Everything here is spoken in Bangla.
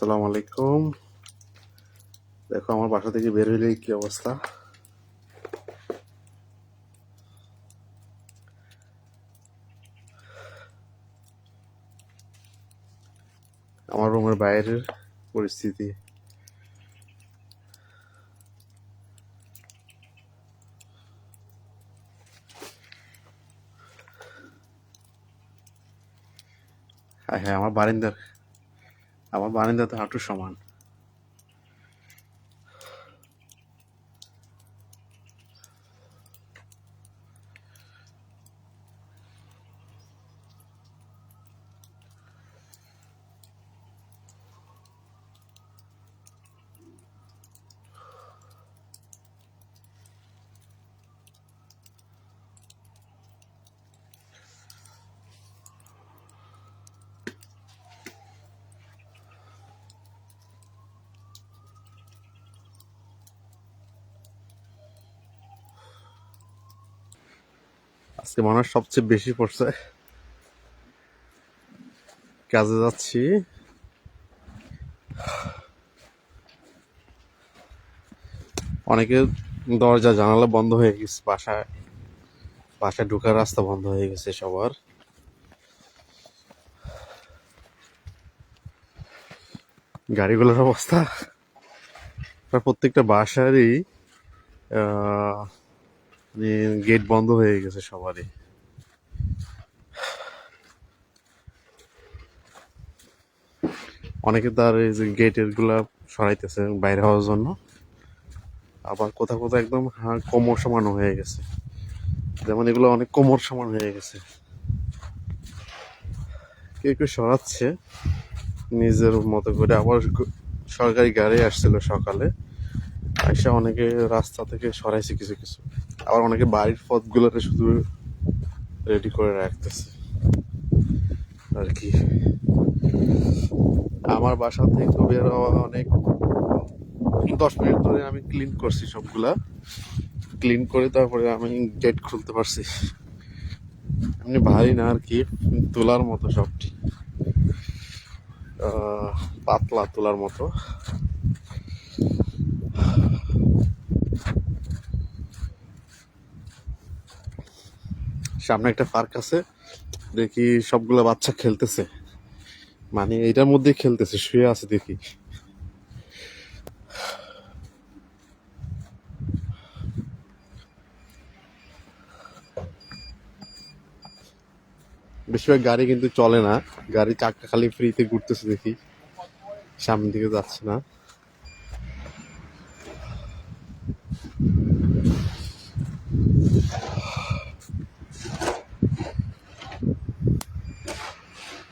আসসালামু আলাইকুম। দেখো, আমার বাসা থেকে বের হইলে কি অবস্থা? আমার রুমের বাইরের পরিস্থিতি। হ্যাঁ হ্যাঁ আমার বারিন্দার আমার বারান্দাতে হাঁটু সমান। আজকে মনে সবচেয়ে বেশি পড়ছে। কাজে যাচ্ছি। অনেকে দরজা, জানালা বন্ধ হয়ে গেছে, বাসায় বাসায় ঢুকার রাস্তা বন্ধ হয়ে গেছে সবার। গাড়িগুলোর অবস্থা। প্রত্যেকটা বাসারই গেট বন্ধ হয়ে গেছে সবারই। অনেকে তার এই যে গেটেরগুলা সরাইতেছে বাইরে হওয়ার জন্য। আবার কোথাও কোথাও একদম হা- কোমর সমান হয়ে গেছে। যেমন এগুলো অনেক কোমর সমান হয়ে গেছে। কেউ কেউ সরাচ্ছে। নিজের মতো করে। আবার সরকারি গাড়ি আসছিল সকালে। এসে অনেকে রাস্তা থেকে সরাইছে কিছু কিছু। আবার অনেকে বাড়ির পথগুলোতে শুধু রেডি করে রাখতেছে। আর কি। আমার বাসা থেকে বের হওয়া অনেক দশ মিনিট ধরে আমি ক্লিন করছি সবগুলা। ক্লিন করে তারপরে আমি গেট খুলতে পারছি। এমনি ভারী না আর কি, তোলার মতো সবটি পাতলা তোলার মতো। সামনে একটা পার্ক আছে। দেখি সবগুলা বাচ্চা খেলতেছে। মানে এটার মধ্যে খেলতেছে, শুয়ে আছে দেখি। বেশিরভাগ গাড়ি কিন্তু চলে না। গাড়ি চাকা খালি ফ্রিতে ঘুরতেছে দেখি। সামনের দিকে যাচ্ছে না।